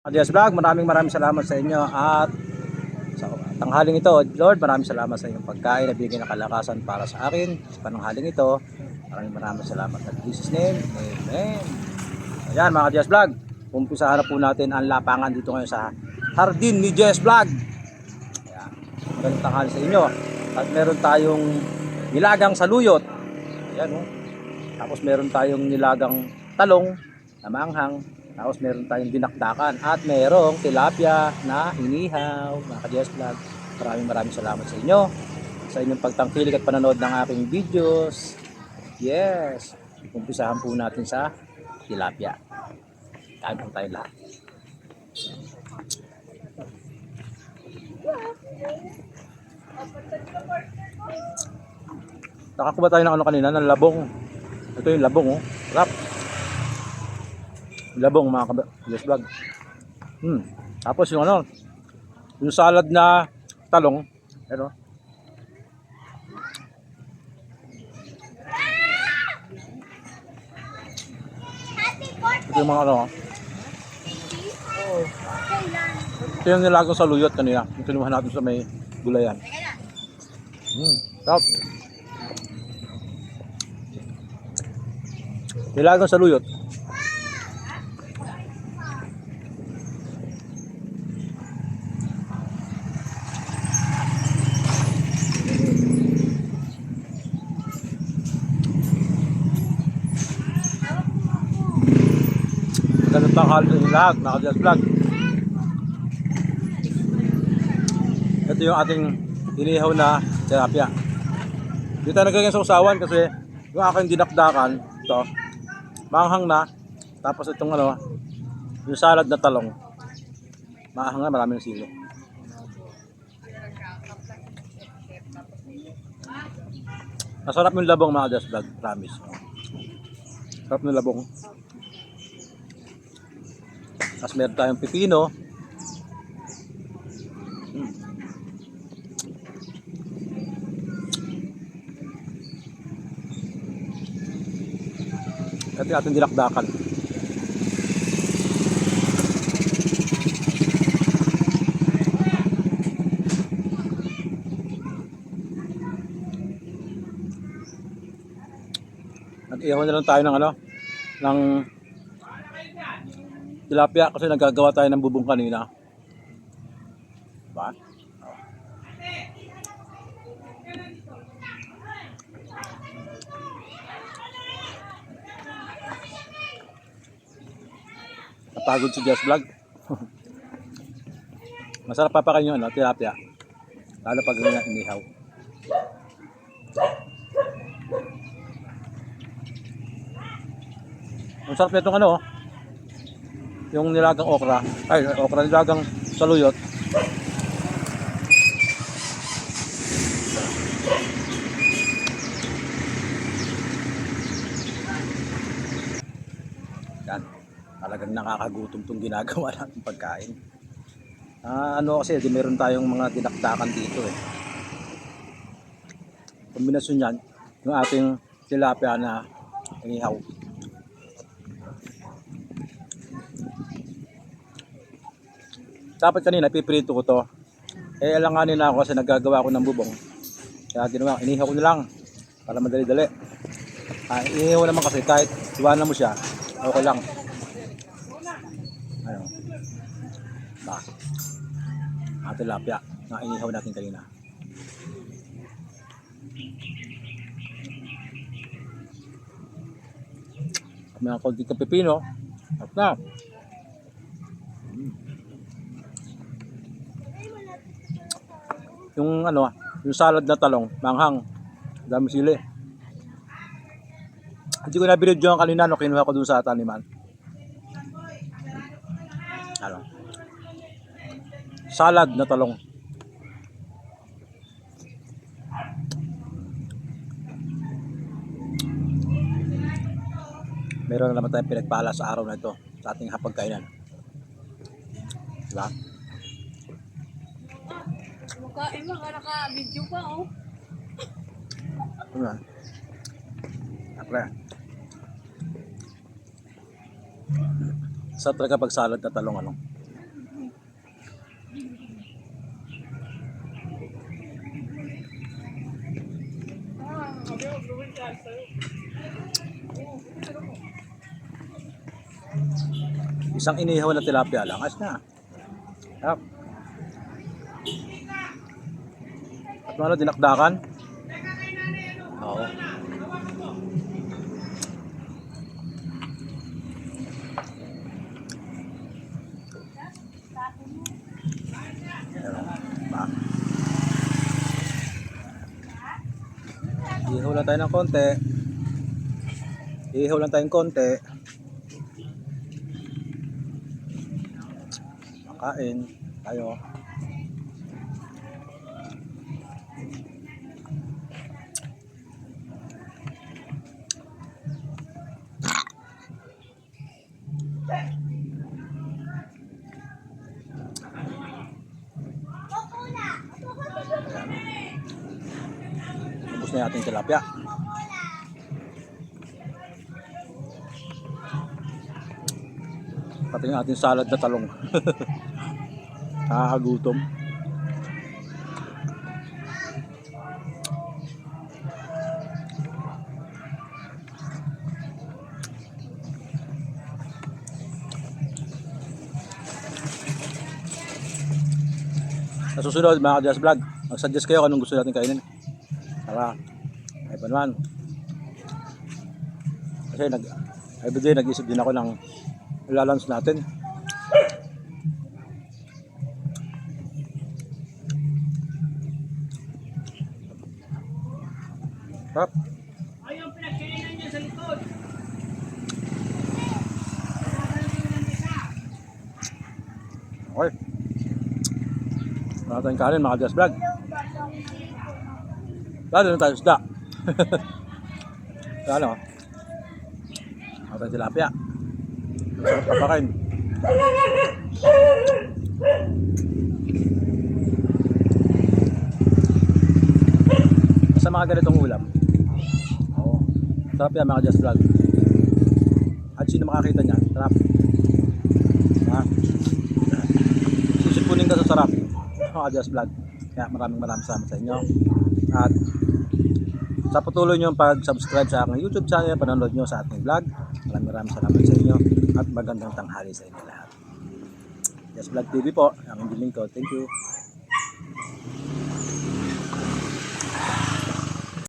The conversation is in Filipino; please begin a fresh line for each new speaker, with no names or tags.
Adios Vlog, maraming maraming salamat sa inyo at sa tanghaling ito, Lord, maraming salamat sa inyong pagkain na bigyan ng kalakasan para sa akin sa pananghaling ito. Maraming maraming salamat at Jesus name. Amen. Ayan mga Adios Vlog, umpisahan na po natin ang lapangan dito ngayon sa Hardin ni Jess Vlog. Ayan. Magandang tanghali sa inyo. At meron tayong nilagang saluyot. Ayan oh. Tapos meron tayong nilagang talong na maanghang. Tapos meron tayong dinakdakan at merong tilapia na inihaw. Mga ka-Jess Vlog, maraming maraming salamat sa inyo. Sa inyong pagtangkilik at panonood ng aking videos. Yes! Umpisahan po natin sa tilapia. Kain tayo lahat. Nakakuha tayo ng ano kanina, ng labong. Ito yung labong oh. Rap. Labong mga ka-Jess Vlog. Hmm. Tapos yung ano, yung salad na talong. Ano? Ito yung mga ano. Ito yung nilagang sa luyot kanina. Yung kinuha natin sa may gulayan. Hmm. Top. Nilagang sa luyot. Ganun tanghal sa inyo lahat, naka-just vlog. Ito yung ating inihaw na tilapia. Dito tayo nagkagyan sa usawan kasi yung aking dinakdakan, ito, maanghang na. Tapos itong ano, yung salad na talong. Maanghang na, maraming silo. Masarap yung labong mga just vlog, promise. Sarap ng labong. Tapos meron tayong pipino. Hmm. Ito yung ating dilakdakan. Nag-ihaw na lang tayo ng ano, ng tilapia kasi nagagawa tayo ng bubong kanina. Diba? Napagod si Just Vlog. Masarap papakain yung ano, tilapia. Lalo pag ganyan inihaw. Ang sarap nitong ano, oh yung nilagang okra. Ay okra nilagang saluyot. Yan. Talagang nakakagutom tong ginagawa natin pagkain. Ah, ano kasi di meron tayong mga dinakdakan dito eh. Kombinasyon yan yung ating tilapia na inihaw dapat kanina piprito ko to. Eh alanganin na ako kasi nagagawa ko ng bubong. Kaya ginawa inihaw ko na lang para madali dali ah, inihaw naman kasi kahit iwanan mo siya okay lang. Ano ba? Ang tilapia na inihaw natin kanina. Mga konting kapipino at na yung ano, yung salad na talong, manghang, dami sili. Hindi ko na binidyo ang kanina no kinuha ko dun sa taniman. Ano? Salad na talong. Meron na naman tayong pinagpala sa araw na ito sa ating hapagkainan. Diba?
Mukhain mo, nga naka-video pa, oh.
Yan? Apre. Sa talaga pag salad na talong ano. Isang inihaw na tilapia lang. As na. Sarap. Ano, dinakdakan? Oo. Ihaw lang tayo ng konti. Ihaw lang tayong konti. Makain tayo. Ubus na ating tilapia. Pati yung ating salad na talong. Nakakagutom. Sa susunod mga ka-Just Vlog, mag-suggest kayo kung anong gusto natin kainin. Para ay pa naman. Kasi nag everyday nag-isip din ako ng ilalunch natin. Sarap.
Ayun, pinagkainan niya sa likod.
Okay. Wala tayong kanin mga Just Vlog. Lalo na tayo isda. Ano? Wala tayong tilapia. Sarap ka pa rin. Sa mga ganitong ulam. Oo. Sarap yan mga Just Vlog. At sino makakita niyan? Sarap. Ha? Sisipunin ka sa sarap. Mga Just Vlog. Kaya maraming maraming salamat sa inyo. At sa patuloy nyo pag-subscribe sa aking YouTube channel, panonood nyo sa ating vlog. Maraming maraming salamat sa inyo. At magandang tanghali sa inyo lahat. Just Vlog TV po, ang lingkod. Thank you.